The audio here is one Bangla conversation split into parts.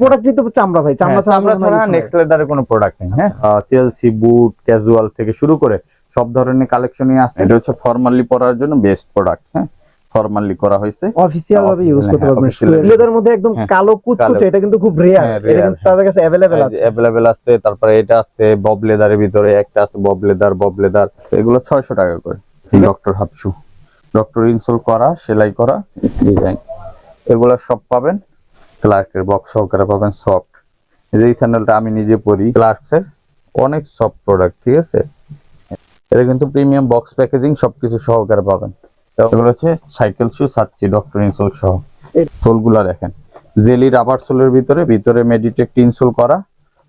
প্রোডাক্টই তো চামড়া ভাই চামড়া ছাড়া আমরা মনে হয় ছাড়া কিছু নাই। নেক্সট লেদারের কোনো প্রোডাক্ট নেই হ্যাঁ চেলসি বুট ক্যাজুয়াল থেকে শুরু করে সব ধরনের কালেকশনই আছে এটা হচ্ছে ফর্মালি পরার জন্য বেস্ট প্রোডাক্ট হ্যাঁ ফর্মালি করা হয়েছে অফিসিয়াল ভাবে ইউজ করতে হ্যাঁ, পারবেন official এর- লেদার মধ্যে একদম হ্যাঁ, কালো কুচকুচে কালো। এটা কিন্তু খুব রেয়ার হ্যাঁ, এটা rare, কিন্তু তাদের কাছে अवेलेबल আছে অ্যাভেলেবেল আছে তারপরে এটা আছে বব লেদারের ভিতরে একটা আছে বব লেদার বব লেদার এগুলো ছয়শো টাকা করে ডক্টর হাফশু ডক্টর ইনসোল করা সেলাই করা ডিজাইন এগুলো সব পাবেন ক্লার্কের বক্স সহকারে পাবেন সফট এই স্যান্ডেলটা আমি নিজে পরি ক্লার্কসের অনেক সফট প্রোডাক্ট ঠিক আছে? এটা কিন্তু প্রিমিয়াম বক্স প্যাকেজিং সবকিছু সহকারে পাবেন। হচ্ছে সাইকেল শু সাচ্ছি ডক্টর ইনসোল সহ। সোলগুলা দেখেন। জেলি রাবার সোলের ভিতরে ভিতরে মেডিটেক্ট ইনসোল করা,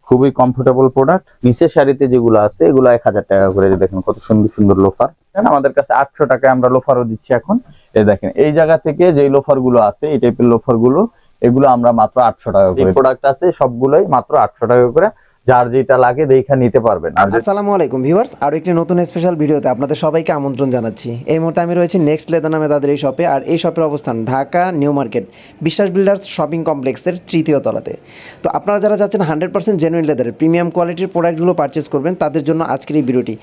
খুবই কমফোর্টেবল প্রোডাক্ট নিচে শাড়িতে যেগুলো আছে, এগুলো এক হাজার টাকা করে দেখেন কত সুন্দর সুন্দর লোফার আমাদের কাছে আটশো টাকায় আমরা লোফারও দিচ্ছি এখন। এই দেখেন, এই জায়গা থেকে যে লোফারগুলো আছে, এই টাইপের লোফারগুলো এগুলো আমরা মাত্র আটশো টাকা করে প্রোডাক্ট আছে সবগুলোই মাত্র আটশো টাকা করে। যার যেটা লাগে দেখা নিতে পারবেন। আসসালামু আলাইকুম, ভিউয়ার্স, আরও একটি নতুন স্পেশাল ভিডিওতে আপনাদের সবাইকে আমন্ত্রণ জানাচ্ছি। এই মুহূর্তে আমি রয়েছি নেক্সট লেদার নামে তাদের এই শপে আর এই শপের অবস্থান Dhaka new market Biswas builders shopping কমপ্লেক্সের তৃতীয় তলাতে। তো আপনারা যারা যাচ্ছেন হান্ড্রেড পার্সেন্ট জেনুইন লেদারের প্রিমিয়াম কোয়ালিটির প্রোডাক্টগুলো পারচেস করবেন, তাদের জন্য আজকের এই ভিডিওটি।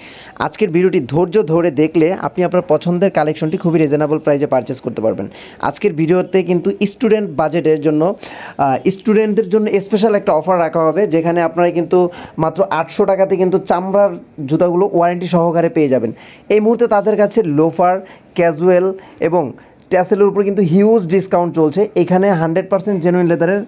আজকের ভিডিওটি ধৈর্য ধরে দেখলে আপনি আপনার পছন্দের কালেকশনটি খুবই রিজনেবল প্রাইসে পারচেস করতে পারবেন। আজকের ভিডিওতে কিন্তু স্টুডেন্ট বাজেটের জন্য স্টুডেন্টদের জন্য স্পেশাল একটা অফার রাখা হবে, যেখানে আপনারা কিন্তু মাত্র আটশো টাকাতে কিন্তু চামড়ার জুতাগুলো ওয়ারেন্টি সহকারে পেয়ে যাবেন। এই মুহূর্তে তাদের কাছে লোফার ক্যাজুয়াল এবং ট্যাসেলের উপর কিন্তু হিউজ ডিসকাউন্ট চলছে। এখানে হান্ড্রেড পার্সেন্ট জেনুইন লেদারের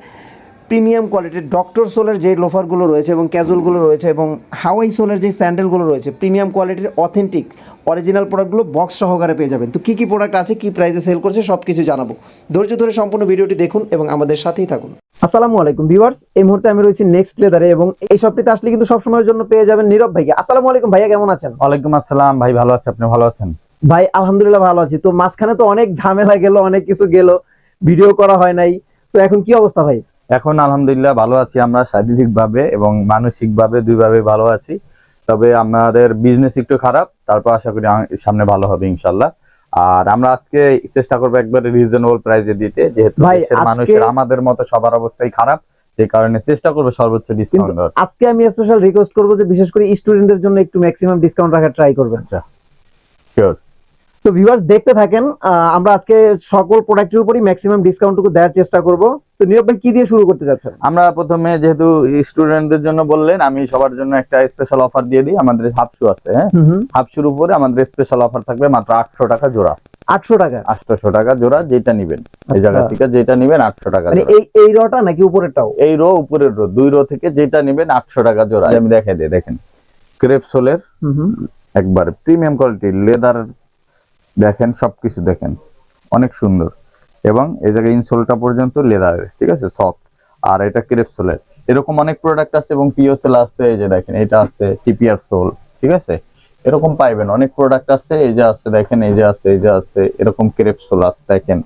প্রিমিয়াম কোয়ালিটির ডক্টর সোলের যে লোফারগুলো রয়েছে এবং ক্যাজুয়ালগুলো রয়েছে এবং হাওয়াই সোলের যে স্যান্ডেলগুলো রয়েছে প্রিমিয়াম কোয়ালিটির অথেন্টিক অরিজিনাল প্রোডাক্টগুলো বক্স সহকারে পেয়ে যাবেন। তো কী কী প্রোডাক্ট আছে কী প্রাইসে সেল করছে সব কিছু জানাব। ধৈর্য ধরে সম্পূর্ণ ভিডিওটি দেখুন এবং আমাদের সাথেই থাকুন। আসসালামু আলাইকুম ভিউয়ার্স এই মুহূর্তে আমি রয়েছি নেক্সট লেদারে এবং এই শপটিতে আসলে কিন্তু সব সময়ের জন্য পেয়ে যাবেন নীরব ভাইকে। আসসালামু আলাইকুম ভাইয়া কেমন আছেন? ওয়ালাইকুম আসসালাম ভাই ভালো আছে। আপনি ভালো আছেন? ভাই আলহামদুলিল্লাহ ভালো আছি। তো মাঝখানে তো অনেক ঝামেলা গেল অনেক কিছু গেল ভিডিও করা হয় নাই। তো এখন কি অবস্থা ভাই? এখন আলহামদুলিল্লাহ ভালো আছি আমরা শারীরিক ভাবে এবং মানসিক ভাবে দুইভাবে ভালো আছি। তবে আমাদের বিজনেস একটু খারাপ তারপর আশা করি সামনে ভালো হবে ইনশাল্লাহ। আর আমরা আজকে চেষ্টা করব একবারে রিজনেবল প্রাইসে দিতে যেহেতু দেশের মানুষের আমাদের মতো সবার অবস্থাই খারাপ যে কারণে চেষ্টা করব সর্বোচ্চ ডিসকাউন্ট আজকে আমি স্পেশাল রিকোয়েস্ট করব যে বিশেষ করে স্টুডেন্টদের জন্য একটু ম্যাক্সিমাম ডিসকাউন্ট রাখার ট্রাই করবেন। শিওর তো ভিউয়ার্স দেখতে থাকেন আমরা আজকে সকল প্রোডাক্টের উপরই ম্যাক্সিমাম ডিসকাউন্টটুকু দেওয়ার চেষ্টা করব। তো নীরব ভাই কি দিয়ে শুরু করতে যাচ্ছেন আমরা প্রথমে যেহেতু স্টুডেন্টদের জন্য বললেন আমি সবার জন্য একটা স্পেশাল অফার দিয়ে দিই। আমাদের হাফ শু আছে হ্যাঁ? হাফ শুর উপরে আমাদের স্পেশাল অফার থাকবে মাত্র আটশো টাকা জোড়া। আটশো টাকা? আটশো টাকা জোড়া যেটা নিবেন। এই আচ্ছা। জায়গা থেকে যেটা নিবেন আটশো টাকা মানে এই এই রটা নাকি উপরেরটাও? এই রো উপরের রো দুই রো থেকে যেটা নিবেন আটশো টাকা জোড়া। আমি দেখাই দিই দেখেন। ক্রেপ সোলের একবার প্রিমিয়াম কোয়ালিটি লেদার দেখেন সবকিছু দেখেন। অনেক সুন্দর। এবং এই জায়গায় ইনসোলটা পর্যন্ত লেদারের ঠিক আছে? সফট। আর এটা ক্রেপ সোলের এরকম অনেক প্রোডাক্ট আছে এবং পিও সেল আছে এই যে দেখেন এটা আছে টিপিআর সোল ঠিক আছে? এরকম পাইবেন। অনেক প্রোডাক্ট আছে এই যে আছে দেখেন এই যে আছে এই যে আছে এরকম ক্রেপ সোল আছে দেখেন।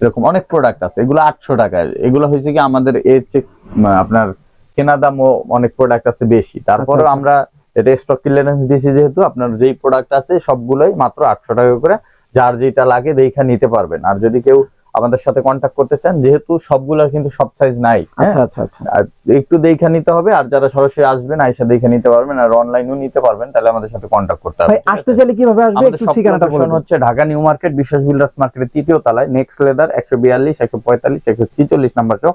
এরকম অনেক প্রোডাক্ট আছে এগুলো আটশো টাকায়। এগুলো হয়েছে কি আমাদের এর চেয়ে আপনার কেনা দামও অনেক প্রোডাক্ট আছে বেশি। তারপরে আচ্ছা। আমরা এটা স্টক ক্লিয়ারেন্স দিয়েছি যেহেতু আপনার যেই প্রোডাক্ট আছে সবগুলোই মাত্র আটশো টাকা করে। যার যেটা লাগে দেখা নিতে পারবেন। আর যদি কেউ আমাদের সাথে কন্ট্যাক্ট করতে চান যেহেতু সবগুলোর কিন্তু সব সাইজ নাই হ্যাঁ? আচ্ছা আচ্ছা আচ্ছা। আর একটু দেখা নিতে হবে আর যারা সরাসরি আসবেন আইসা দেখে নিতে পারবেন আর অনলাইনেও নিতে পারবেন তাহলে আমাদের সাথে কন্ট্যাক্ট করতে হবে ভাই আসতে চাইলে কীভাবে আসবে? একটু ঠিকানাটা বলুন হচ্ছে Dhaka new market Biswas builders মার্কেটের তৃতীয় তলায় নেক্সট লেদার একশো বিয়াল্লিশ একশো পঁয়তাল্লিশ একশো ছিচল্লিশ নাম্বার চক।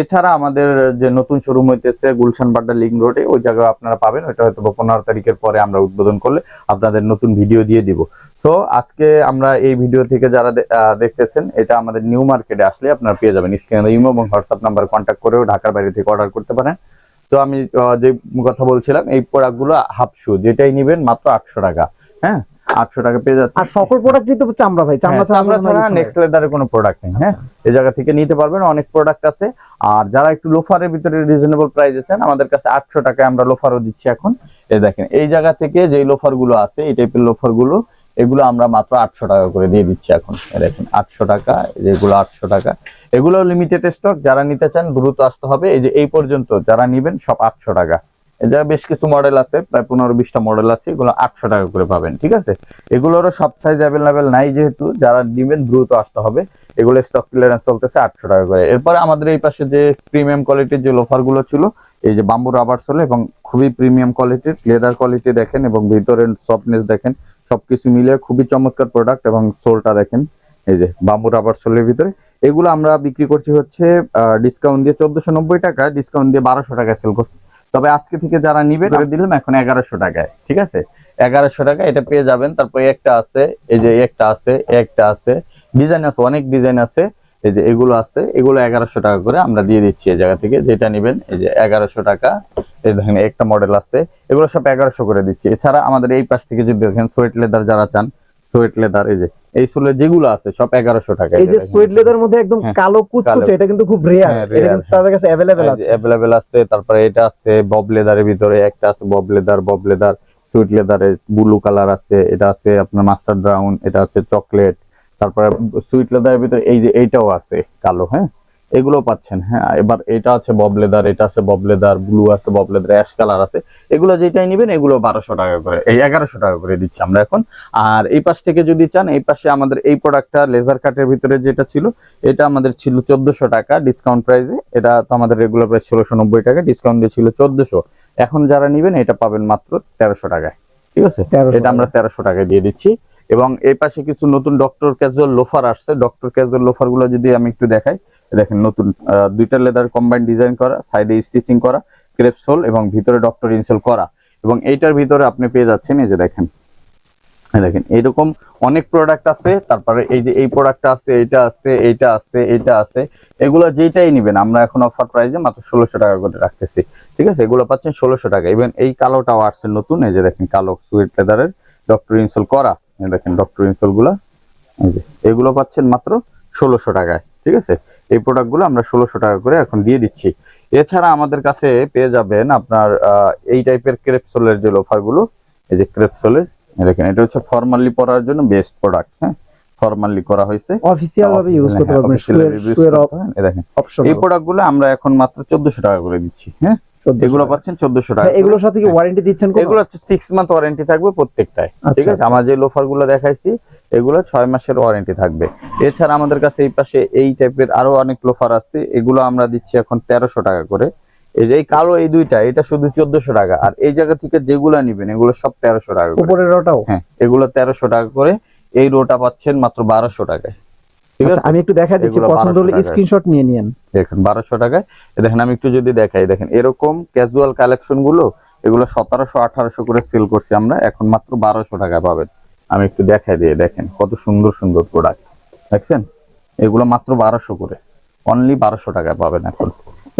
এছাড়া আমাদের যে নতুন শোরুম হইতেছে গুলশান বাড্ডা লিঙ্ক রোডে, ওই জায়গায় আপনারা পাবেন। ওইটা হয়তো পনেরো তারিখের পরে আমরা উদ্বোধন করলে আপনাদের নতুন ভিডিও দিয়ে দিব। সো আজকে আমরা এই ভিডিও থেকে যারা দেখতেছেন, এটা আমাদের নিউ মার্কেটে আসলে আপনারা পেয়ে যাবেন। স্ক্রিনে ইমো এবং হোয়াটসঅ্যাপ নাম্বার কন্ট্যাক্ট করেও ঢাকার বাইরে থেকে অর্ডার করতে পারেন। তো আমি যে কথা বলছিলাম, এই প্রোডাক্টগুলো হাফ শু যেটাই নিবেন মাত্র আটশো টাকা। হ্যাঁ? আটশো টাকা পেয়ে যাচ্ছে। আর সকল প্রোডাক্টই তো চামড়া ভাই চামড়া হ্যাঁ, চামড়া ছাড়া নেক্সট লেদারের কোনো প্রোডাক্ট নেই হ্যাঁ? এই জায়গা থেকে নিতে পারবেন অনেক প্রোডাক্ট আছে। আর যারা একটু লোফারের ভিতরে রিজনেবল প্রাইস আছেন আমাদের কাছে আটশো টাকায় আমরা লোফারও দিচ্ছি এখন। এই দেখেন এই জায়গা থেকে যে লোফারগুলো আছে এই টাইপের লোফারগুলো এগুলো আমরা মাত্র আটশো টাকা করে দিয়ে দিচ্ছি এখন। এই দেখেন আটশো টাকা যেগুলো আটশো টাকা। এগুলো লিমিটেড স্টক যারা নিতে চান দ্রুত আসতে হবে। এই যে এই পর্যন্ত যারা নিবেন সব আটশো টাকা। জায়গায় বেশ কিছু মডেল আছে, প্রায় পনেরো বিশটা মডেল আছে, এগুলো আটশো টাকা করে পাবেন, ঠিক আছে? এগুলোরও সব সাইজ অ্যাভেলেবেল নাই যেহেতু, যারা নিবেন দ্রুত আসতে হবে। এগুলো স্টক ক্লিয়ারেন্স চলতেছে আটশো টাকা করে। এরপরে আমাদের এই পাশে যে প্রিমিয়াম কোয়ালিটির যে লোফারগুলো ছিল, এই যে বাম্বু রাবার সোল এবং খুবই প্রিমিয়াম কোয়ালিটির লেদার কোয়ালিটি দেখেন এবং ভিতরের সফটনেস দেখেন, সবকিছু মিলে খুবই চমৎকার প্রোডাক্ট এবং সোলটা দেখেন, এই যে বাম্বু রাবার সোলের ভিতরে। এগুলো আমরা বিক্রি করছি হচ্ছে ডিসকাউন্ট দিয়ে চোদ্দশো টাকা ডিসকাউন্ট দিয়ে বারোশো টাকা সেল করছি। তবে আজকে থেকে যারা নিবে করে দিলাম এখন এগারোশো টাকায় ঠিক আছে? এগারোশো টাকা এটা পেয়ে যাবেন। তারপরে একটা আছে এই যে একটা আছে একটা আছে। ডিজাইন আছে অনেক ডিজাইন আছে। এই যে এগুলো আছে এগুলো এগারোশো টাকা করে আমরা দিয়ে দিচ্ছি এই জায়গা থেকে। যেটা নিবেন এই যে এগারোশো টাকা। এই দেখেন একটা মডেল আছে। এগুলো সব এগারোশো করে দিচ্ছি। এছাড়া আমাদের এই পাশ থেকে যদি দেখেন সোয়েট লেদার যারা চান সোয়েট লেদার এই যে এই সুলে যেগুলো আছে সব এগারোশো টাকা এই যে সোয়েট লেদার মধ্যে একদম হ্যাঁ, কালো কুচকুচে এটা কিন্তু খুব রেয়ার হ্যাঁ, এটা কিন্তু তাদের কাছে অ্যাভেলেবেল আছে। অ্যাভেলেবেল আছে তারপরে এটা আছে বব লেদারের ভিতরে একটা আছে bob leather bob leather sweet লেদারে blue colour আছে এটা আছে আপনার মাস্টার ব্রাউন এটা আছে চকলেট তারপরে সুইট লেদারের ভিতরে এই যে এইটাও আছে কালো হ্যাঁ? এগুলো পাচ্ছেন হ্যাঁ। এবার এটা আছে ববলেদার এটা আছে ববলেদার ব্লু আছে বব লেদার অ্যাশ কালার আছে। এগুলো যেটাই নেবেন এগুলো বারোশো টাকা করে এই এগারোশো টাকা করে দিচ্ছি আমরা এখন। আর এই পাশ থেকে যদি চান এই পাশে আমাদের এই প্রোডাক্টটা লেজার কাটের ভিতরে যেটা ছিল এটা আমাদের ছিল চোদ্দশো টাকা ডিসকাউন্ট প্রাইসে এটা তো আমাদের রেগুলার প্রাইস ষোলোশো নব্বই টাকা ডিসকাউন্ট দিয়ে ছিল চোদ্দশো। এখন যারা নিবেন এটা পাবেন মাত্র তেরোশো টাকায়। ঠিক আছে? এটা আমরা তেরোশো টাকায় দিয়ে দিচ্ছি। এবং এই পাশে কিছু নতুন ডক্টর ক্যাজুয়াল লোফার আসছে। ডক্টর ক্যাজুয়াল লোফারগুলো যদি আমি একটু দেখাই দেখেন নতুন দুইটা লেদার কম্বাইন ডিজাইন করা সাইডে স্টিচিং করা ক্রেপ সোল এবং ভিতরে ডক্টর ইনসোল করা। এবং এইটার ভিতরে আপনি পেয়ে যাচ্ছেন, এই যে দেখেন দেখেন এরকম অনেক প্রোডাক্ট আছে, তারপরে এই যে এই প্রোডাক্টটা আছে, এইটা আছে এইটা আছে এইটা আছে, এগুলো যেটাই নেবেন, আমরা এখন অফার প্রাইসে মাত্র ষোলোশো টাকা করে রাখতেছি। ঠিক আছে? এগুলো পাচ্ছেন ষোলোশো টাকা। ইভেন এই কালোটাও আসছে নতুন, এই যে দেখেন, কালো সুইট লেদারের ডক্টর ইনসোল করা। দেখেন ডক্টর ইনসোলগুলা এগুলো পাচ্ছেন মাত্র ষোলোশো টাকায় ঠিক আছে? এই প্রোডাক্টগুলো আমরা ষোলোশো টাকা করে এখন দিয়ে দিচ্ছি। এছাড়া আমাদের কাছে পেয়ে যাবেন আপনার এই টাইপের ক্রেপসোলের যে লোফারগুলো এই যে ক্রেপসোলের দেখেন এটা হচ্ছে ফর্মালি পরার জন্য বেস্ট প্রোডাক্ট হ্যাঁ? ফর্মালি করা হয়েছে। অফিসিয়াল ভাবে ইউজ করতে পারবেন দেখেন এই প্রোডাক্টগুলো আমরা এখন মাত্র চোদ্দশো টাকা করে দিচ্ছি হ্যাঁ? এগুলো পাচ্ছেন চোদ্দশো টাকা এগুলোর সাথে কি ওয়ারেন্টি দিচ্ছেন কোনো? এগুলো হচ্ছে সিক্স মান্থ ওয়ারেন্টি থাকবে প্রত্যেকটায় আচ্ছা, ঠিক আছে? আচ্ছা। আমার যে লোফারগুলো দেখাইছি এগুলো ছয় মাসের ওয়ারেন্টি থাকবে। এছাড়া আমাদের কাছে এই পাশে এই টাইপের আরও অনেক লোফার আছে এগুলো আমরা দিচ্ছি এখন তেরোশো টাকা করে। এই যে কালো এই দুইটা এটা শুধু চোদ্দশো টাকা। আর এই জায়গা থেকে যেগুলো নিবেন এগুলো সব তেরোশো টাকা উপরের ওটাও হ্যাঁ এগুলো তেরোশো টাকা করে এই রোটা পাচ্ছেন মাত্র বারোশো টাকায়। ঠিক আছে আমি একটু দেখা দিচ্ছি এগুলো পছন্দ হলে স্ক্রিনশট নিয়ে নিয়েন। দেখেন বারোশো টাকায়। দেখেন আমি একটু যদি দেখাই দেখেন এরকম ক্যাজুয়াল কালেকশনগুলো এগুলো সতেরোশো আঠারোশো করে সেল করছি আমরা এখন মাত্র বারোশো টাকা পাবেন। আমি একটু দেখাই দিয়ে দেখেন কত সুন্দর সুন্দর প্রোডাক্ট দেখছেন? এগুলো মাত্র বারোশো করে। অনলি বারোশো টাকায় পাবেন এখন।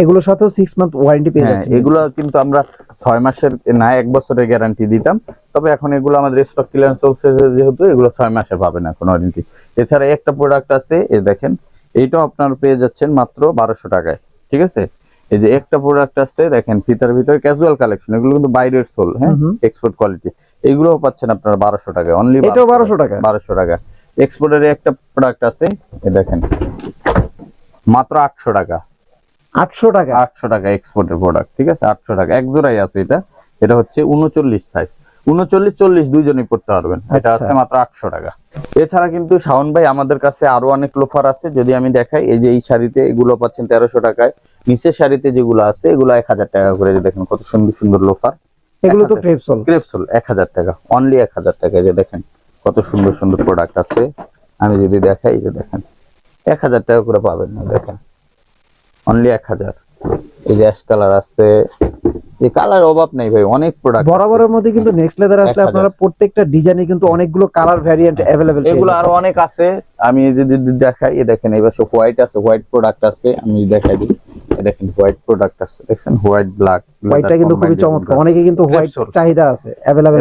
এগুলোর সাথেও সিক্স মান্থ ওয়ারেন্টি পেয়ে হ্যাঁ যাচ্ছেন। এগুলো কিন্তু আমরা ছয় মাসের না এক বছরের গ্যারান্টি দিতাম। তবে এখন এগুলো আমাদের স্টক ক্লিয়ারেন্স চলছে যেহেতু এগুলো ছয় মাসে পাবেন এখন ওয়ারেন্টি এছাড়া একটা প্রোডাক্ট আছে এই দেখেন এইটাও আপনার পেয়ে যাচ্ছেন মাত্র বারোশো টাকায় ঠিক আছে? এই যে একটা প্রোডাক্ট আছে দেখেন ফিতার ভিতরে ক্যাজুয়াল কালেকশন এগুলো কিন্তু বাইরের সোল হ্যাঁ। এক্সপোর্ট কোয়ালিটি এগুলোও পাচ্ছেন আপনারা বারোশো টাকায় অনলি এটাও 1200 টাকা? বারোশো টাকা এক্সপোর্টের একটা প্রোডাক্ট আছে এই দেখেন মাত্র আটশো টাকা। আটশো টাকা? আটশো টাকা এক্সপোর্টের প্রোডাক্ট ঠিক আছে? আটশো টাকা এক জোড়াই আছে এটা এটা হচ্ছে উনচল্লিশ সাইজ উনচল্লিশ চল্লিশ দুইজনই পড়তে পারবেন। এটা আচ্ছা। আছে মাত্র আটশো টাকা। এছাড়া কিন্তু শাওন ভাই আমাদের কাছে আরও অনেক লোফার আছে যদি আমি দেখাই এই যে এই শাড়িতে এগুলো পাচ্ছেন তেরোশো টাকায়। নিচের শাড়িতে যেগুলো আছে এগুলো এক হাজার টাকা করে দেখেন কত সুন্দর সুন্দর লোফার এগুলো তো 1000 ক্রেপসল এক হাজার টাকা অনলি এক হাজার টাকা যে দেখেন কত সুন্দর সুন্দর প্রোডাক্ট আছে। আমি যদি দেখাই যে দেখেন এক হাজার টাকা করে পাবেন না দেখেন। অনলি এক হাজার। এই যে অ্যাশ কালার আছে এই কালার অভাব নেই ভাই অনেক প্রোডাক্ট বরাবরের মধ্যে কিন্তু নেক্সট লেদার আসলে আপনারা প্রত্যেকটা ডিজাইনে কিন্তু অনেকগুলো কালার ভ্যারিয়েন্ট অ্যাভেলেবেল এগুলো আরও অনেক আছে। আমি যদি দেখাই এই দেখেন এবার হোয়াইট আছে হোয়াইট প্রোডাক্ট আছে আমি দেখাই দিই। দেখেন হোয়াইট প্রোডাক্ট আছে দেখছেন? হোয়াইট ব্ল্যাক হোয়াইটটা কিন্তু খুবই চমৎকার। অনেকে কিন্তু হোয়াইট চাহিদা আছে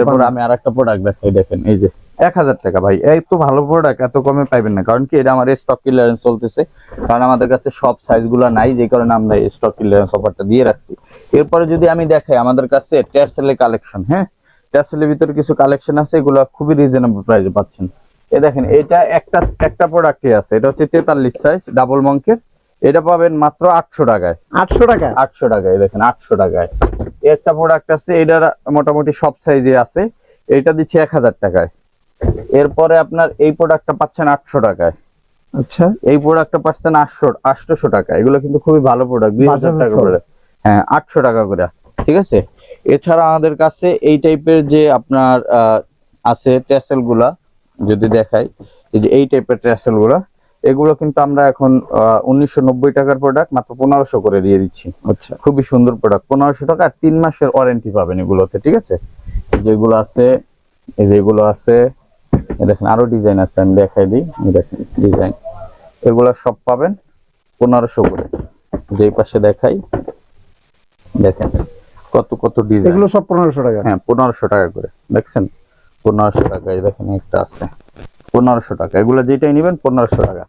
এরপর আমি আর একটা প্রোডাক্ট দেখাই দেখেন এই যে। এক হাজার টাকা ভাই। এই তো ভালো প্রোডাক্ট এত কমে পাইবেন না। কারণ কি এটা আমার স্টক ক্লিয়ারেন্স চলতেছে। কারণ আমাদের কাছে সব সাইজগুলো নাই যে কারণে আমরা স্টক ক্লিয়ারেন্স অফারটা দিয়ে রাখছি। এরপরে যদি আমি দেখাই আমাদের কাছে টেরসেলের কালেকশন হ্যাঁ? টেরসেলের ভিতরে কিছু কালেকশন আছে এগুলো খুবই রিজনেবল প্রাইসে পাচ্ছেন। এই দেখেন এটা একটা একটা প্রোডাক্টই আছে। এটা হচ্ছে তেতাল্লিশ সাইজ ডাবল মঙ্কের এটা পাবেন মাত্র আটশো টাকায়। আটশো টাকা? আটশো টাকায় দেখেন আটশো টাকায়। একটা প্রোডাক্ট আছে এটার মোটামুটি সব সাইজে আছে। এটা দিচ্ছে এক হাজার টাকায়। এরপরে আপনার এই প্রোডাক্টটা পাচ্ছেন আটশো টাকায়। আচ্ছা। এই প্রোডাক্টটা পাচ্ছেন আটশো আটশোশো টাকা এগুলো কিন্তু খুবই ভালো প্রোডাক্ট দুই হাজার টাকা করে। হ্যাঁ আটশো টাকা করে ঠিক আছে? এছাড়া আমাদের কাছে এই টাইপের যে আপনার আছে ট্যাসেলগুলা যদি দেখাই যে এই টাইপের ট্যাসেলগুলা এগুলো কিন্তু আমরা এখন উনিশশো নব্বই টাকার প্রোডাক্ট মাত্র পনেরোশো করে দিয়ে দিচ্ছি। আচ্ছা। খুবই সুন্দর প্রোডাক্ট পনেরোশো টাকা আর তিন মাসের ওয়ারেন্টি পাবেন এগুলোতে ঠিক আছে? যেগুলো আছে এই যেগুলো আছে দেখেন আরও ডিজাইন আছে আমি দেখাই দিই। দেখেন ডিজাইন এগুলো সব পাবেন পনেরোশো করে। যেই পাশে দেখাই দেখেন কত কত ডিজাইন এগুলো সব পনেরোশো টাকা। হ্যাঁ পনেরোশো টাকা করে। দেখছেন? পনেরোশো টাকা দেখেন একটা আছে। পনেরোশো টাকা। এগুলো যেটাই নেবেন পনেরোশো টাকা।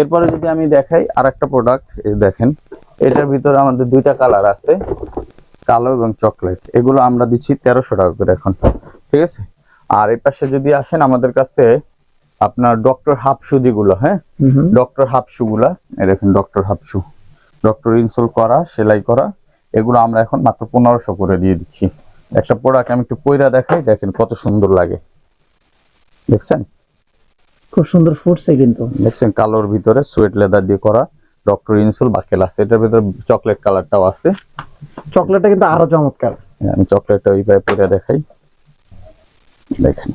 এরপরে যদি আমি দেখাই আর একটা প্রোডাক্ট দেখেন এটার ভিতরে আমাদের দুইটা কালার আছে কালো এবং চকলেট এগুলো আমরা দিচ্ছি তেরোশো টাকা করে এখন। ঠিক আছে? আর এই পাশে যদি আসেন আমাদের কাছে আপনার ডক্টর হাফ শু যেগুলো হ্যাঁ। ডক্টর হাফ শু গুলা এই দেখেন doctor half shoe doctor insole করা সেলাই করা এগুলো আমরা এখন মাত্র পনেরোশো করে দিয়ে দিচ্ছি। একটা প্রোডাক্ট আমি একটু পয়রা দেখাই দেখেন কত সুন্দর লাগে। দেখছেন? খুব সুন্দর ফুটছে কিন্তু। দেখছেন কালোর ভিতরে সুয়েট লেদার দিয়ে করা ডক্টর ইনসোল বাকেল আছে এটার ভিতরে চকলেট কালারটাও আছে। চকলেটটা কিন্তু আরও চমৎকার। আমি চকলেটটা ওইভাবে পরে দেখাই। দেখেন।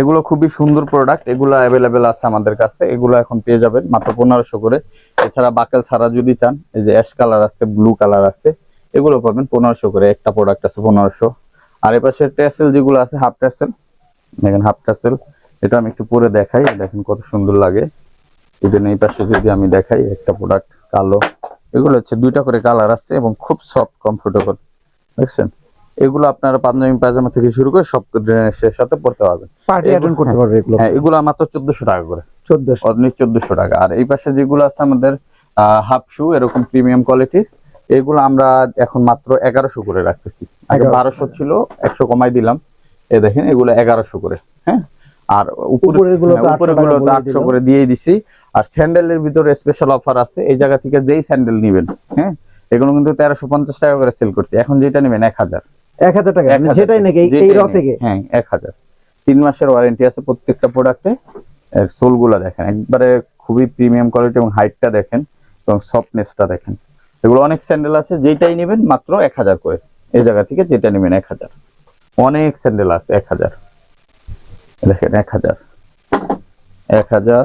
এগুলো খুবই সুন্দর প্রোডাক্ট এগুলো অ্যাভেলেবেল আছে আমাদের কাছে, এগুলো এখন পেয়ে যাবেন মাত্র পনেরোশো করে। এছাড়া বাকেল ছাড়া যদি চান, এই যে অ্যাশ কালার আছে ব্লু কালার আছে, এগুলো পাবেন পনেরোশো করে, একটা প্রোডাক্ট আছে পনেরোশো। আর এপাশে ট্যাসেল যেগুলো আছে হাফ ট্যাসেল দেখেন হাফ ট্যাসেল এটা আমি একটু পরে দেখাই দেখেন কত সুন্দর লাগে। ইভেন এই পাশে যদি আমি দেখাই, একটা প্রোডাক্ট কালো, এগুলো হচ্ছে দুইটা করে কালার আছে এবং খুব সফট কমফোর্টেবল দেখছেন? এগুলো আপনারা পাঞ্জাবি পায়জামা থেকে শুরু করে সব ড্রেসের সাথে পড়তে পারবেন। পার্টি অ্যাটেন্ড করতে পারবে এগুলো? হ্যাঁ এগুলো মাত্র চোদ্দশো টাকা করে। চোদ্দশো। অনলি চোদ্দশো টাকা। আর এই পাশে যেগুলো আছে আমাদের হাফ শু এরকম প্রিমিয়াম কোয়ালিটির এগুলো আমরা এখন মাত্র এগারোশো করে রাখতেছি। আগে 1100 বারোশো ছিল একশো কমাই দিলাম। এই দেখেন এগুলো এগারোশো করে হ্যাঁ? আর উপরে গুলো তো হ্যাঁ, 800 গুলো বলে আটশো দিল। করে দিয়েই দিছি। আর স্যান্ডেলের ভিতরে স্পেশাল অফার আছে। এই জায়গা থেকে যেই স্যান্ডেল নিবেন হ্যাঁ? এগুলো কিন্তু তেরোশো পঞ্চাশ টাকা করে সেল করছি। এখন যেটা নেবেন এক হাজার। এক হাজার টাকা। এক হাজার যেটাই নাকি এই- এই র থেকে? হ্যাঁ এক হাজার। তিন মাসের ওয়ারেন্টি আছে প্রত্যেকটা প্রোডাক্টে সোলগুলা দেখেন একবারে খুবই প্রিমিয়াম কোয়ালিটি এবং হাইটটা দেখেন এবং সফটনেসটা দেখেন। এগুলো অনেক স্যান্ডেল আছে যেটাই নেবেন মাত্র এক হাজার করে। এই জায়গা থেকে যেটা নেবেন এক হাজার। অনেক স্যান্ডেল আছে এক হাজার। দেখেন এক হাজার। এক হাজার।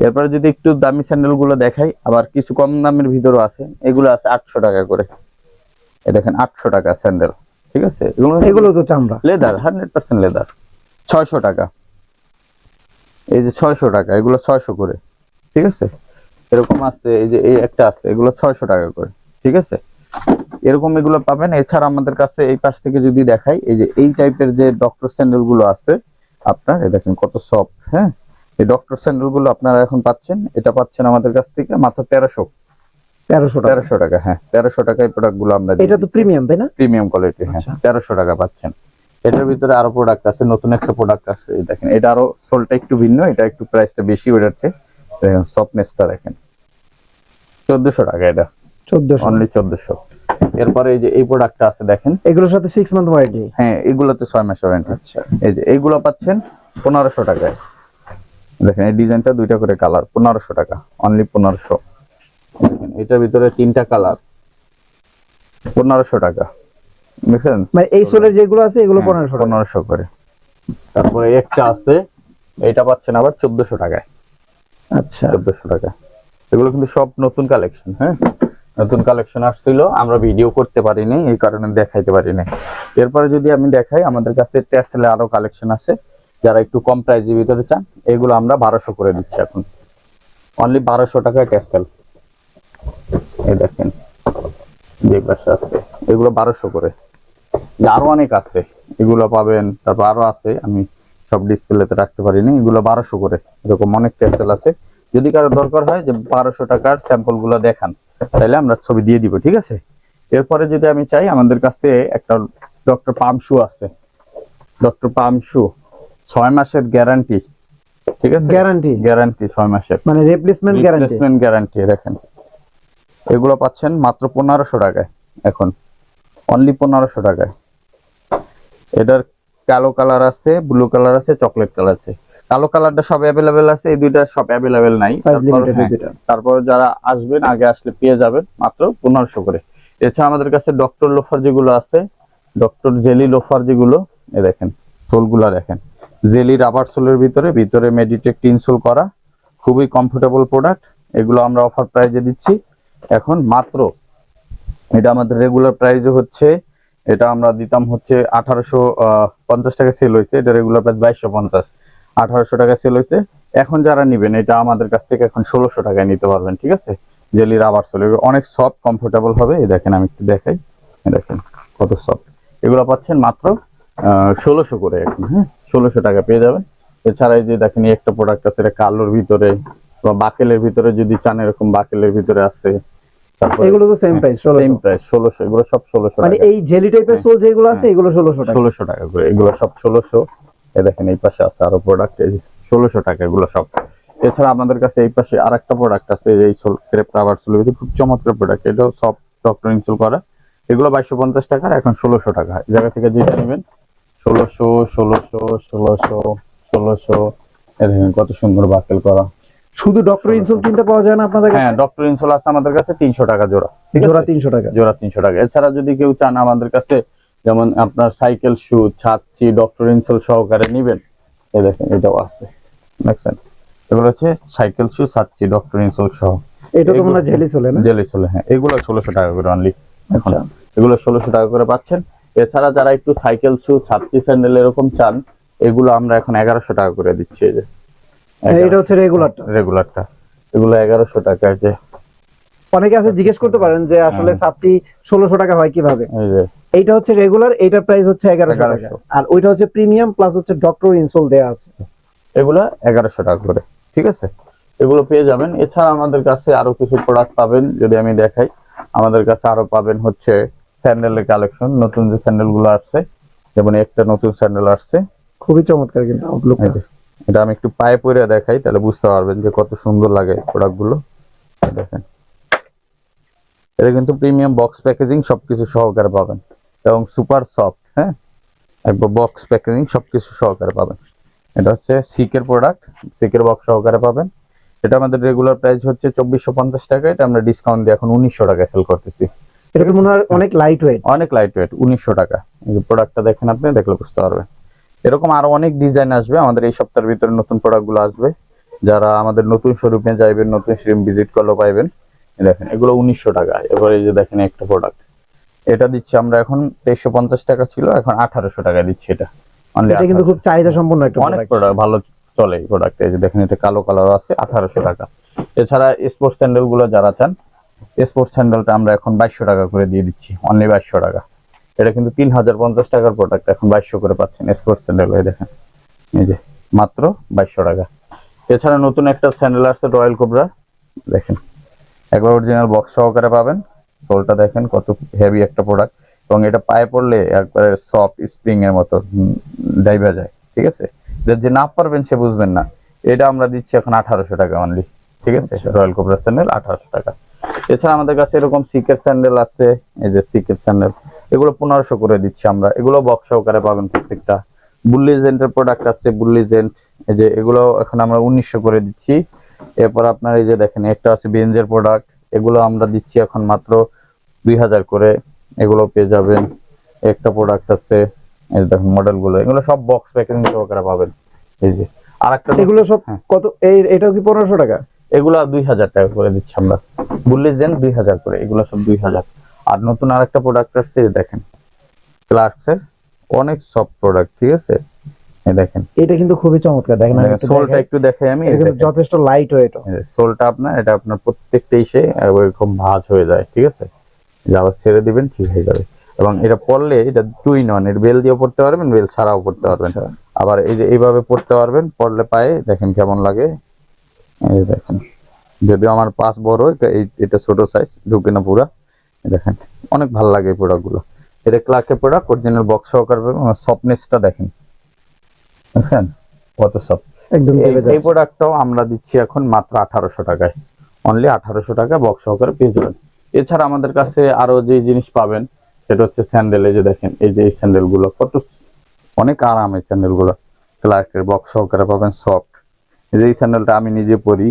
এরপরে যদি একটু দামি স্যান্ডেলগুলো দেখাই আবার কিছু কম দামের ভিতরও আছে। এগুলো আছে আটশো টাকা করে। দেখেন আটশো টাকা স্যান্ডেল ঠিক আছে? এগুলো এগুলো তো চামড়া। Leather hundred percent leather. ছয়শো টাকা। এই যে ছয়শো টাকা এগুলো ছয়শো করে। ঠিক আছে? এরকম আছে এই যে এই একটা আছে এগুলো ছয়শো টাকা করে। ঠিক আছে? এরকম এগুলো পাবেন। এছাড়া আমাদের কাছে এই পাশ থেকে যদি দেখাই এই যে এই টাইপের যে ডক্টর স্যান্ডেলগুলো আছে আপনার দেখেন কত সফট হ্যাঁ? এই ডক্টর স্যান্ডেলগুলো আপনারা এখন পাচ্ছেন এটা পাচ্ছেন আমাদের কাছ থেকে মাত্র তেরোশো। তেরোশো টাকা। তেরোশো টাকা হ্যাঁ। তেরোশো টাকায় প্রোডাক্টগুলো আমরা এটা তো প্রিমিয়াম তাই না? প্রিমিয়াম কোয়ালিটি হ্যাঁ। আচ্ছা। তেরোশো টাকা পাচ্ছেন। এটার ভিতরে আরও প্রোডাক্ট আছে নতুন একটা প্রোডাক্ট আছে দেখেন। এটা আরও সোলটা একটু ভিন্ন এটা একটু প্রাইসটা বেশি বেড়াচ্ছে সফটনেসটা দেখেন। চোদ্দশো টাকা এটা। চোদ্দশো। অনলি চোদ্দশো। এরপরে এই যে এই প্রোডাক্টটা আছে দেখেন। এগুলোর সাথে সিক্স মান্থ ওয়ারেন্টি হ্যাঁ এগুলোতে ছয় মাস ওয়ারেন্টি আচ্ছা। এই যে এইগুলো পাচ্ছেন পনেরোশো টাকায়। দেখেন এই ডিজাইনটা দুইটা করে কালার পনেরোশো টাকা। অনলি পনেরোশো। এটার ভিতরে তিনটা কালার। পনেরোশো টাকা। বুঝছেন মানে এই সোলের যেগুলো আছে এগুলো হ্যাঁ, পনেরোশো পনেরোশো করে। তারপরে একটা আছে এটা পাচ্ছেন আবার চোদ্দশো টাকায়। আচ্ছা। চোদ্দশো টাকা। এগুলো কিন্তু সব নতুন কালেকশন হ্যাঁ? নতুন কালেকশন আসছিল আমরা ভিডিও করতে পারিনি এই কারণে দেখাইতে পারিনি। এরপরে যদি আমি দেখাই আমাদের কাছে ট্যাসেলে আরও কালেকশন আছে যারা একটু কম প্রাইজের ভিতরে চান এগুলো আমরা বারোশো করে দিচ্ছি এখন। অনলি বারোশো টাকায় ট্যাসেল এই দেখেন যে পাশে আছে। এগুলো বারোশো করে। আরও অনেক আছে এগুলো পাবেন। তারপর আরও আছে আমি সব ডিসপ্লেতে রাখতে পারিনি। এগুলো বারোশো করে। এরকম অনেক আছে। যদি কারও দরকার হয় যে বারোশো টাকার দেখান তাহলে আমরা ছবি দিয়ে দিব ঠিক আছে? এরপরে যদি আমি চাই আমাদের কাছে একটা ডক্টর পাম শু আছে। ডক্টর পাম শু ছয় মাসের গ্যারান্টি ঠিক আছে? গ্যারান্টি। গ্যারান্টি ছয় মাসের। মানে রিপ্লেসমেন্ট গ্যারান্টি রিপ্লেসমেন্ট গ্যারান্টি দেখেন। এগুলো পাচ্ছেন মাত্র পনেরোশো টাকায় এখন। অনলি পনেরোশো টাকায়। এটার কালো কালার আছে ব্লু কালার আছে চকলেট কালার আছে। কালো কালারটা সব অ্যাভেলেবেল আছে এই দুইটা সব অ্যাভেলেবেল নাই। তারপর হ্যাঁ, তারপর যারা আসবেন আগে আসলে পেয়ে যাবেন মাত্র পনেরোশো করে। এছাড়া আমাদের কাছে ডক্টর লোফার যেগুলো আছে ডক্টর জেলি লোফার যেগুলো এ দেখেন সোলগুলা দেখেন। জেলি রাবার সোলের ভিতরে ভিতরে মেডিটেক ইনসোল করা খুবই কমফোর্টেবল প্রোডাক্ট এগুলো আমরা অফার প্রাইজে দিচ্ছি। এখন মাত্র, এটা আমাদের রেগুলার প্রাইসে হচ্ছে, এটা আমরা দিতাম হচ্ছে আঠারোশো পঞ্চাশ টাকা সেল হয়েছে, এটা রেগুলার প্রাইস বাইশশো পঞ্চাশ। আঠারোশো টাকা সেল হয়েছে। এখন যারা নিবেন, এটা আমাদের কাছ থেকে এখন ষোলোশো টাকায় নিতে পারবেন, ঠিক আছে? জেলি রাবার এগুলো অনেক সফট কমফোর্টেবল হবে। এই দেখেন, আমি একটু দেখাই। দেখেন, কত সফট এগুলো পাচ্ছেন মাত্র ষোলোশো করে এখন হ্যাঁ? ষোলোশো টাকা পেয়ে যাবেন। এছাড়া এই যে দেখেন একটা প্রোডাক্ট আছে, এটা কালোর ভিতরে বাকেলের ভিতরে যদি চান এরকম বাকেলের ভিতরে আছে এগুলো তো সেম প্রাইস সেম প্রাইস ষোলোশো এগুলো সব ষোলোশো মানে এই জেলি টাইপের সোল যেগুলো আছে। এগুলো ষোলোশো টাকা। ষোলোশো টাকা করে এগুলো সব ষোলোশো। এ দেখেন এই পাশে আছে আরও প্রোডাক্ট এই ষোলোশো টাকা এগুলো সব। এছাড়া আমাদের কাছে এই পাশে আর একটা প্রোডাক্ট আছে এই সোল ক্রেপ রাবার সোলের ভিতরে খুব চমৎকার প্রোডাক্ট এটাও সব ডক্টর ইনস্টল করা। এগুলো বাইশশো পঞ্চাশ টাকা এখন ষোলোশো টাকা। এই জায়গা থেকে যেটা নেবেন ষোলোশো ষোলোশো ষোলোশো ষোলোশো। এ দেখেন কত সুন্দর বাকেল করা। শুধু ডক্টর ইনসুল কিনতে পাওয়া যায় না আপনাদের কাছে? হ্যাঁ ডক্টর ইনসুল আছে আমাদের কাছে তিনশো টাকা জোড়া। জোড়া আছে? তিনশো টাকা। জোড়া তিনশো টাকা। এছাড়া যদি কেউ চান আমাদের কাছে যেমন আপনার সাইকেল শু ছাত্রী ডক্টর ইনসোল সহকারে নিবেন। এই দেখেন এটাও আছে। দেখছেন? এগুলো হচ্ছে সাইকেল শু ছাত্রী ডক্টর ইনসুল সহ। এটা তো মনে জেলি সোলে না? জেলি চলে হ্যাঁ। এগুলো ষোলোশো টাকা করে অনলি আচ্ছা। এগুলো ষোলোশো টাকা করে পাচ্ছেন। এছাড়া যারা একটু সাইকেল শু ছাত্রী স্যান্ডেল এরকম চান এগুলো আমরা এখন এগারোশো টাকা করে দিচ্ছি এই যে। এটা হচ্ছে রেগুলারটা রেগুলারটা এগুলো এগারোশো টাকা যে অনেকে আছে জিজ্ঞেস করতে পারেন যে আসলে হ্যাঁ। সাচ্চি ষোলোশো টাকা হয় কীভাবে? এইটা হচ্ছে রেগুলার প্রাইস হচ্ছে এগারোশো টাকা। আর ওইটা হচ্ছে প্রিমিয়াম প্লাস হচ্ছে ডক্টর ইনসোল দেয়া আছে। এগুলো এগারোশো টাকা করে ঠিক আছে? এগুলো পেয়ে যাবেন। এছাড়া আমাদের কাছে আরও কিছু প্রোডাক্ট পাবেন যদি আমি দেখাই। আমাদের কাছে আরও পাবেন হচ্ছে স্যান্ডেলের কালেকশন নতুন যে স্যান্ডেলগুলো আসছে যেমন একটা নতুন স্যান্ডেল আসছে। খুবই চমৎকার কিন্তু আউটলুক এটা আমি একটু পায়ে পরে দেখাই তাহলে বুঝতে পারবেন যে কত সুন্দর লাগে প্রোডাক্টগুলো। দেখেন। এটা কিন্তু প্রিমিয়াম বক্স প্যাকেজিং সবকিছু সহকারে পাবেন। এবং সুপার সফট হ্যাঁ? একবার বক্স প্যাকেজিং সবকিছু সহকারে পাবেন। এটা হচ্ছে সিকের প্রোডাক্ট সিকের বক্স সহকারে পাবেন। এটা আমাদের রেগুলার প্রাইস হচ্ছে চব্বিশশো পঞ্চাশ টাকা এটা আমরা ডিসকাউন্ট দিয়ে এখন উনিশশো টাকায় সেল করতেছি। এটা মনে হয় অনেক লাইট ওয়েট অনেক লাইট ওয়েট উনিশশো টাকা। প্রোডাক্টটা দেখেন আপনি দেখলে বুঝতে পারবেন। এরকম আরও অনেক ডিজাইন আসবে আমাদের এই সপ্তাহের ভিতরে নতুন প্রোডাক্টগুলো আসবে। যারা আমাদের নতুন শোরুমে যাইবেন নতুন শোরুম ভিজিট করলে পাইবেন। দেখেন এগুলো উনিশশো টাকা। এবার এই যে দেখেন একটা প্রোডাক্ট এটা দিচ্ছি আমরা এখন তেইশশো পঞ্চাশ টাকা ছিল এখন আঠারোশো টাকা দিচ্ছি এটা। এটা কিন্তু খুব চাহিদা সম্পন্ন একটা অনেক প্রোডাক্ট ভালো চলে প্রোডাক্ট এই যে দেখেন এটা কালো কালার আছে আঠারোশো টাকা। এছাড়া স্পোর্টস স্যান্ডেলগুলো যারা চান স্পোর্টস স্যান্ডেলটা আমরা এখন বাইশশো টাকা করে দিয়ে দিচ্ছি অনলি বাইশশো টাকা। এটা কিন্তু তিন হাজার পঞ্চাশ টাকার প্রোডাক্ট এখন বাইশশো করে পাচ্ছেন। স্পোর্টস স্যান্ডেল এই দেখেন। এই যে মাত্র বাইশশো টাকা। এছাড়া নতুন একটা স্যান্ডেল আসছে রয়্যাল কোবরা দেখেন একবার অরিজিনাল বক্স সহকারে পাবেন। সোলটা দেখেন কত হেভি একটা প্রোডাক্ট এবং এটা পায়ে পড়লে একবারে সফট স্প্রিং এর মতো ডাইবা যায়। ঠিক আছে? যে যে না পারবেন সে বুঝবেন না। এটা আমরা দিচ্ছি এখন আঠারোশো টাকা অনলি ঠিক আছে? রয়্যাল কোবরা স্যান্ডেল আঠারোশো টাকা। এছাড়া আমাদের কাছে এরকম সিকের স্যান্ডেল আছে। এই যে সিকের স্যান্ডেল এগুলো পনেরোশো করে দিচ্ছি আমরা। এগুলো বক্স সহকারে পাবেন প্রত্যেকটা। বুল্লিজেন্টের প্রোডাক্ট আছে বুল্লিজেন্ট এই যে এগুলো এখন আমরা উনিশশো করে দিচ্ছি। এরপর আপনার এই যে দেখেন একটা আছে বেঞ্জের প্রোডাক্ট এগুলো আমরা দিচ্ছি এখন মাত্র দুই হাজার করে। এগুলো পেয়ে যাবেন। একটা প্রোডাক্ট আছে এই দেখেন মডেলগুলো। এগুলো সব বক্স প্যাকেজিং সহকারে পাবেন। এই যে আর একটা এগুলো সব হ্যাঁ। কত? এই এটাও কি পনেরোশো টাকা? এগুলা দুই হাজার টাকা করে দিচ্ছি আমরা। বুল্লিজেন দুই হাজার করে এগুলো সব দুই হাজার। আর নতুন আরেকটা প্রোডাক্ট আসছে দেখেন। ক্লার্কসের অনেক সফট প্রোডাক্ট ঠিক আছে? দেখেন। এটা কিন্তু খুবই চমৎকার দেখেন সোলটা একটু দেখাই। আমি এটা কিন্তু যথেষ্ট লাইট ওয়েট সোলটা আপনার এটা আপনার প্রত্যেকটা ইসে এরকম ভাঁজ হয়ে যায় ঠিক আছে? আবার ছেড়ে দিবেন ঠিক হয়ে যাবে। এবং এটা পরলে এটা টু নন এর বেল দিয়ে পড়তে পারবেন বেল ছাড়াও পড়তে পারবেন। আচ্ছা। আবার এই যে এইভাবে পড়তে পারবেন পড়লে পায়ে দেখেন কেমন লাগে। এই দেখেন। যদিও আমার পাঁচ বড় এটা ছোট সাইজ ঢুকে না পুরা। দেখেন অনেক ভালো লাগে এই প্রোডাক্টগুলো এটা ক্লার্কের প্রোডাক্ট অরিজিনাল বক্স সহকারে সফটনেসটা দেখেন। দেখছেন? কত সফট একদম এই-। প্রোডাক্টটাও আমরা দিচ্ছি এখন মাত্র আঠারোশো টাকায়। অনলি আঠারোশো টাকা বক্স সহকারে পেয়ে যাবেন। এছাড়া আমাদের কাছে আরও যে জিনিস পাবেন সেটা হচ্ছে স্যান্ডেল এই যে দেখেন এই যে এই স্যান্ডেলগুলো কত অনেক আরাম এই স্যান্ডেলগুলো। ক্লার্কের বক্স সহকারে পাবেন সফট এই যে এই স্যান্ডেলটা আমি নিজে পরি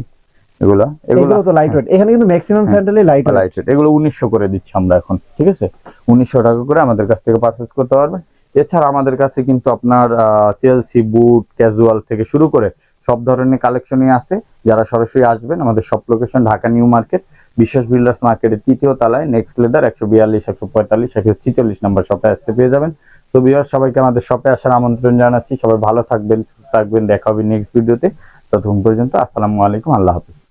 এগুলা? এগুলো তো লাইট ওয়েট এখানে কিন্তু ম্যাক্সিমাম হ্যাঁ। স্যান্ডেলই লাইট ওয়েট এগুলো উনিশশো করে দিচ্ছি আমরা এখন ঠিক আছে? উনিশশো টাকা করে আমাদের কাছ থেকে পারচেস করতে পারবেন। এছাড়া আমাদের কাছে কিন্তু আপনার চেলসি বুট ক্যাজুয়াল থেকে শুরু করে সব ধরনের কালেকশনই আছে। যারা সরাসরি আসবেন আমাদের সব location Dhaka new market Biswas builders মার্কেটের তৃতীয় তলায় নেক্সট লেদার একশো বিয়াল্লিশ একশো পঁয়তাল্লিশ একশো ছিচল্লিশ নাম্বার শপে আসতে পেয়ে যাবেন। তো বিয়ার সবাইকে আমাদের শপে আসার আমন্ত্রণ জানাচ্ছি। সবাই ভালো থাকবেন সুস্থ থাকবেন। দেখা হবে নেক্সট ভিডিওতে ততক্ষণ পর্যন্ত আসসালামু আলাইকুম আল্লাহ হাফিজ।